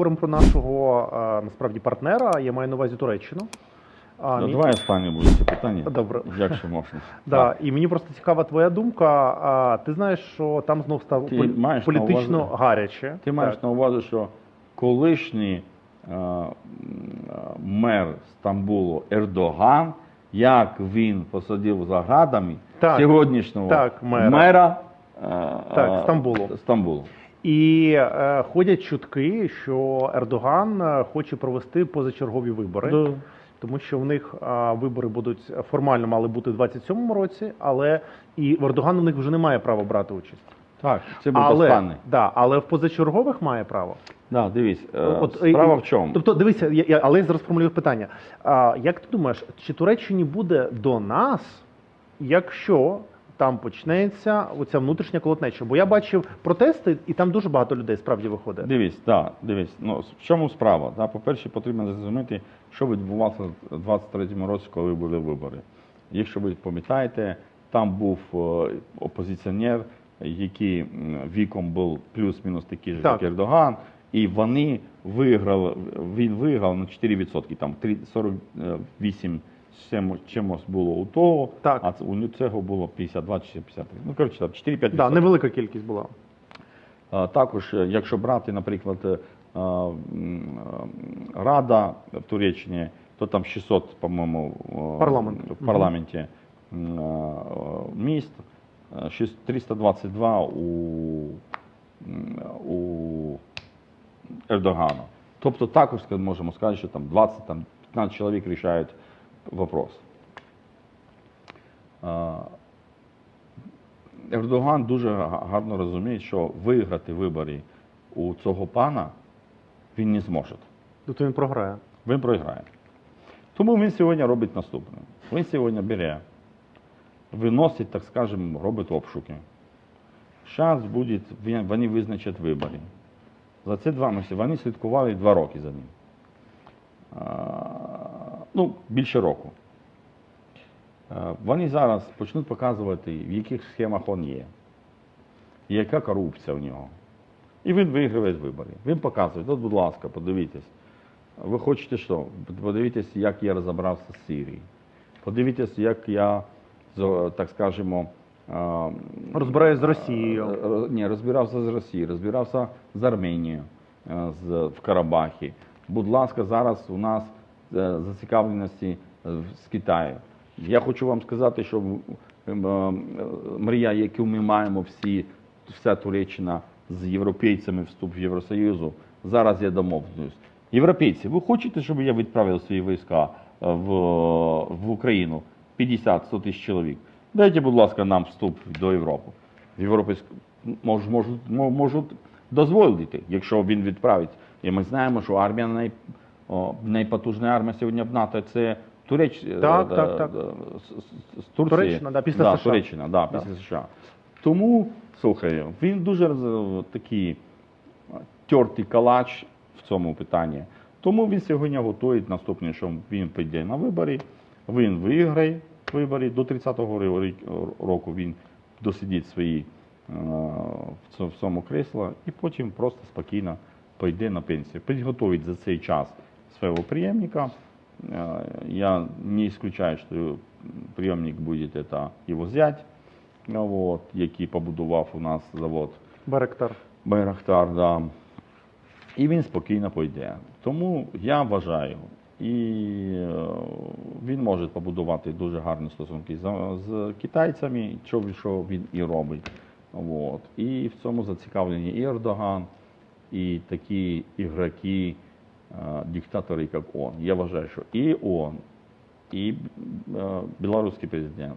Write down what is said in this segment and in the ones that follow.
Говоримо про нашого е, насправді партнера. Я маю на увазі Туреччину. А, Ну, мій- Давай останнє буде це питання. Добре. Якщо можна. Да, і мені просто цікава твоя думка. А, ти знаєш, що там знов став Ти полі- маєш політично увазі- гаряче. Ти маєш на увазі, що колишній е, м, е, мер Стамбулу Ердоган, як він посадив за градами Так. сьогоднішнього Так, мера. мера е, Так, е, Стамбулу. Стамбулу. І е, ходять чутки, що Ердоган е, хоче провести позачергові вибори. Да. Тому що в них а, вибори будуть формально мали бути в 27-му році, але і в Ердоган у них вже не має права брати участь. Так, це був але, да, але в позачергових має право. Да, дивись, е, От, справа і- в чому? Тобто, дивися, я, я, але я зараз формулюю питання. А, як ти думаєш, чи Туреччині буде до нас, якщо там почнеться оця внутрішня колотнеча? Бо я бачив протести, і там дуже багато людей справді виходить. Дивись, да, дивись. Ну, в чому справа? Да, по-перше, потрібно зрозуміти, що відбувалося в 23-му році, коли були вибори. Якщо ви пам'ятаєте, там був е, опозиціонер, який віком був плюс-мінус такий же, Так. як Ердоган, і вони виграли, він виграв на 4%, там 3 48 з чим- чимось було у того, Так. а у цього було 52 чи 53. Ну, коротше, там 4-5%. Да, невелика кількість була. А, Також, е, якщо брати, наприклад, е, а, Рада в Туреччині, то там 600, по-моєму, Парламент. в парламенті е, міст, е, 322 у, у Ердогана. Тобто також можемо сказати, що там 20, там 15 чоловік рішають вопрос. Ердоган дуже гарно розуміє, що виграти вибори у цього пана він не зможе. Тобто він програє. Він програє. Тому він сьогодні робить наступне. Він сьогодні бере, виносить, так скажемо, робить обшуки. Зараз буде, вони визначать вибори. За ці два місяці вони слідкували два роки за ним. Ну, більше року. Е, Вони зараз почнуть показувати, в яких схемах він є, яка корупція в нього. І він виграє вибори. Він показує, от, будь ласка, подивіться. Ви хочете що? Подивіться, як я розібрався з Сирією. Подивіться, як я, так скажемо, е, Розбираюсь з Росією. Е, Ні, розбирався з Росією, розбирався з Арменією з, в Карабахі. Будь ласка, зараз у нас зацікавленості е, з Китаю. Я хочу вам сказати, що е, е, мрія, яку ми маємо всі, вся Туреччина з європейцями вступ в Євросоюзу, зараз я домовлюсь. Європейці, ви хочете, щоб я відправив свої війська е, в, в Україну 50-100 тисяч чоловік? Дайте, будь ласка, нам вступ до Європи. В Європейську мож, можуть, мо- можуть дозволити, якщо він відправить. І ми знаємо, що армія най, о, найпотужна армія сьогодні в НАТО це Туреч, Так, е, так, е, так. з- з- з Турції. Туреччина, да, після да, США. Туреччина, да, Да. США. Тому, слухай, він дуже такий тертий калач в цьому питанні. Тому він сьогодні готує наступне, що він піде на вибори, він виграє вибори до 30-го року він досидить свої е, в цьому- кресло і потім просто спокійно пойде на пенсію. Підготовить за цей час свого преемника. Е, Я не исключаю, що преемник буде це його зять, вот, який побудував у нас завод Баректар. Байрактар, да. І він спокійно пойде. Тому я вважаю, і е, він може побудувати дуже гарні стосунки з, з китайцями, що, він- що він і робить. От. І в цьому зацікавлені і Ердоган, і такі ігроки, диктатори, як он. Я вважаю, що і он, і е, білоруський президент.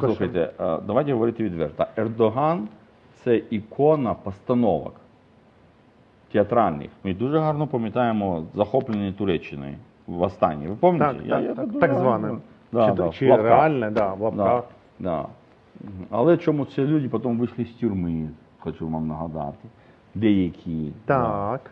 Слухайте, давайте говорити відверто. Ердоган це ікона постановок театральних. Ми дуже гарно пам'ятаємо захоплення Туреччини в останній. Ви пам'ятаєте? Так, так, так, дуже так зване. Да, чи да, чи реальне, да, в лапках. Да, да. Але чому ці люди потім вийшли з тюрми, хочу вам нагадати. Деякі. Так. Да.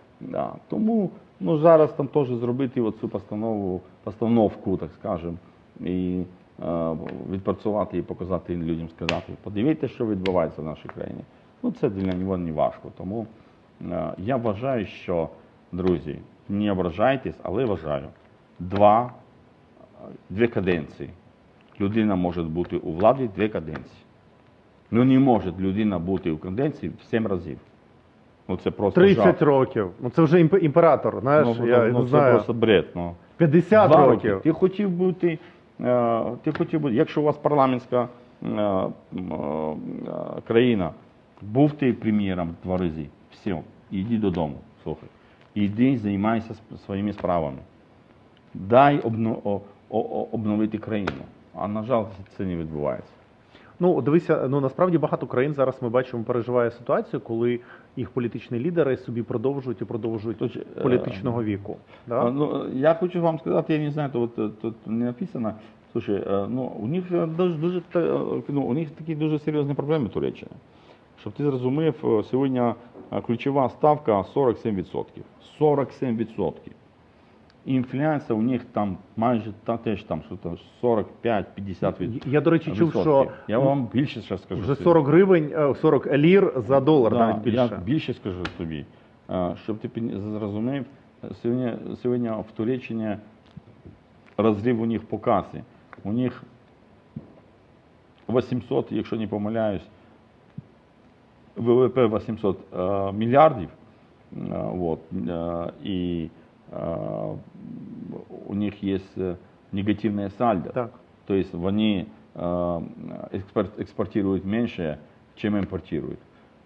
Тому ну, зараз там теж зробити оцю постанову, постановку, так скажемо, і е, відпрацювати і показати людям, сказати, подивіться, що відбувається в нашій країні. Ну, це для нього не важко. Тому е, я вважаю, що друзі, не ображайтесь, але вважаю. Два, дві каденції. Людина може бути у владі дві каденції. Ну не може людина бути у каденції в сім разів. Ну це просто 30 жах. років. Ну це вже імп- імператор. Знаєш, Ну, я ну, не це знаю. просто бред. Ну. 50 Два років. роки. Ти хотів бути, е, ти хотів бути, якщо у вас парламентська е, м, е, країна, був ти прем'єром два рази, все, іди додому, слухай. Іди, займайся сп- своїми справами. Дай обно, о, о, о- обновити країну. А на жаль, це не відбувається. Ну, дивися, ну насправді багато країн зараз ми бачимо переживає ситуацію, коли їх політичні лідери собі продовжують і продовжують Тож, е, політичного віку. Да? А, Ну, я хочу вам сказати, я не знаю, то вот, э, тут не написано. Слушай, э, ну, у них э, дуже, дуже, та- э, ну, у них такі дуже серйозні проблеми Туреччини. Щоб ти зрозумів, е, сьогодні е, ключова ставка 47%. 47%. Інфляція у них там майже та теж там, 45-50%. від- Я, до речі, чув, що я вам більше ще скажу. вже 40 гривень, е, 40 лір за долар, Да, навіть більше. Я більше скажу тобі, е, щоб ти зрозумів, сьогодні, сьогодні в Туреччині розрив у них по касі. У них 800, якщо не помиляюсь, ВВП 800 е, мільярдів. Е, вот, е, і е, у них є е, негативне сальдо. Так. То есть они э, экспорт- экспортируют меньше, чем импортируют.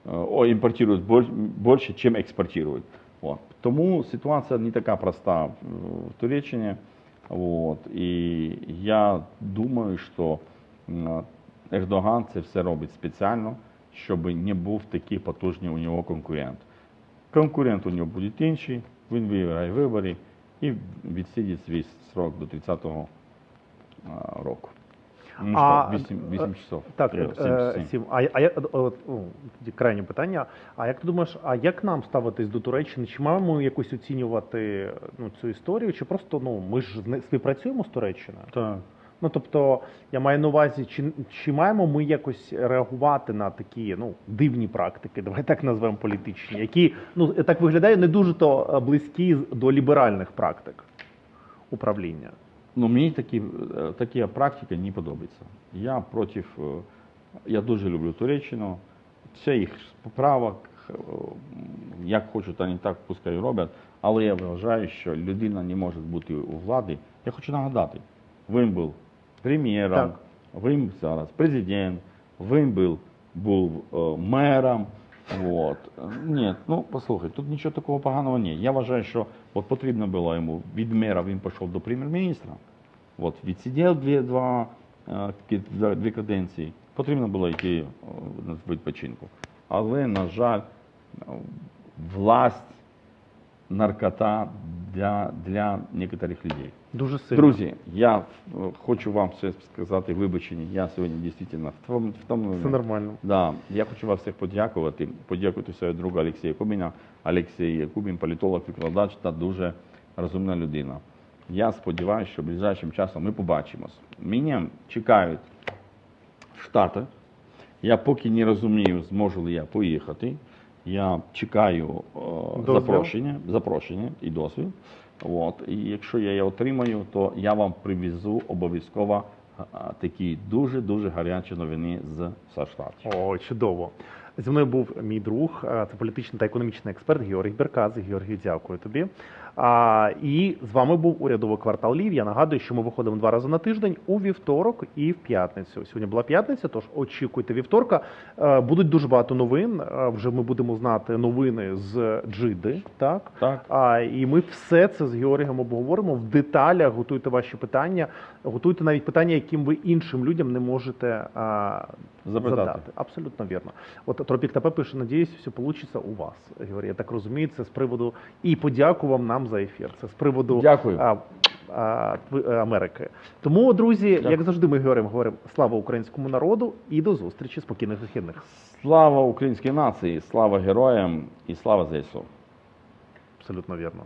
Э, О, импортируют боль- больше, чем экспортируют. Вот. Тому ситуація не така проста в в Туреччині. Вот. І я думаю, що м, Ердоган це все робить спеціально, щоб не був такий потужний у нього конкурент. Конкурент у нього буде інший, він виграє вибори і відсидить свій срок до 30-го року. Ну А, 8, 8 е, часов. Так, Е, е, сім- е, сім. сім. А, а як от, тоді крайнє питання. А як ти думаєш, а як нам ставитись до Туреччини? Чи маємо якось оцінювати ну, цю історію? Чи просто ну ми ж з не- співпрацюємо з Туреччиною? Так. Ну тобто, я маю на увазі, чи, чи маємо ми якось реагувати на такі ну дивні практики, давай так назвемо політичні, які ну так виглядає не дуже то е, близькі до ліберальних практик управління. Ну, мені такі, е, такі практики не подобаються. Я проти, е, я дуже люблю Туреччину. Це їх поправок, як хочуть, вони так пускай роблять. Але я вважаю, що людина не може бути у владі. Я хочу нагадати, він був прем'єром, Так. він зараз президент, він був, був е, мером. Вот. Ні, ну послухай, тут нічого такого поганого ні. Я вважаю, що от потрібно було йому від мера, він пішов до прем'єр-міністра. От, відсидів дві, два, е, дві каденції. Потрібно було йти е, на відпочинку. Але, на жаль, е, власть, наркота для, для некоторих людей. Дуже сильно. Друзі, я е, хочу вам все сказати вибачення. Я сьогодні дійсно втом- втомлений. Це нормально. Да, я хочу вас всіх подякувати. Подякувати своєму другу Олексія Кубіна. Олексій Кубін, політолог, викладач та дуже розумна людина. Я сподіваюся, що ближайшим часом ми побачимось. Мене чекають Штати. Я поки не розумію, зможу ли я поїхати. Я чекаю е, запрошення, запрошення і дозвіл. От. І якщо я його отримаю, то я вам привезу обов'язково е, такі дуже-дуже гарячі новини з США Штатів. О, чудово. Зі мною був мій друг, е, це політичний та економічний експерт Георгій Берказ. Георгій, дякую тобі. А, і з вами був урядовий квартал Лів. Я нагадую, що ми виходимо два рази на тиждень у вівторок і в п'ятницю. Сьогодні була п'ятниця, тож очікуйте вівторка. Е, Будуть дуже багато новин. Е, Вже ми будемо знати новини з Джиди. Так Так. а, і ми все це з Георгієм обговоримо в деталях. Готуйте ваші питання, готуйте навіть питання, яким ви іншим людям не можете а, Запитати. задати. Абсолютно вірно. От Тропік ТП пише, надіюсь, все вийде у вас. Георгій, я так розумію, це з приводу і подяку вам нам за ефір. Це з приводу Дякую. А, а, Америки. Тому, друзі, Дякую. як завжди, ми говоримо, говоримо слава українському народу і до зустрічі спокійних вихідних. Слава українській нації, слава героям і слава ЗСУ. Абсолютно вірно.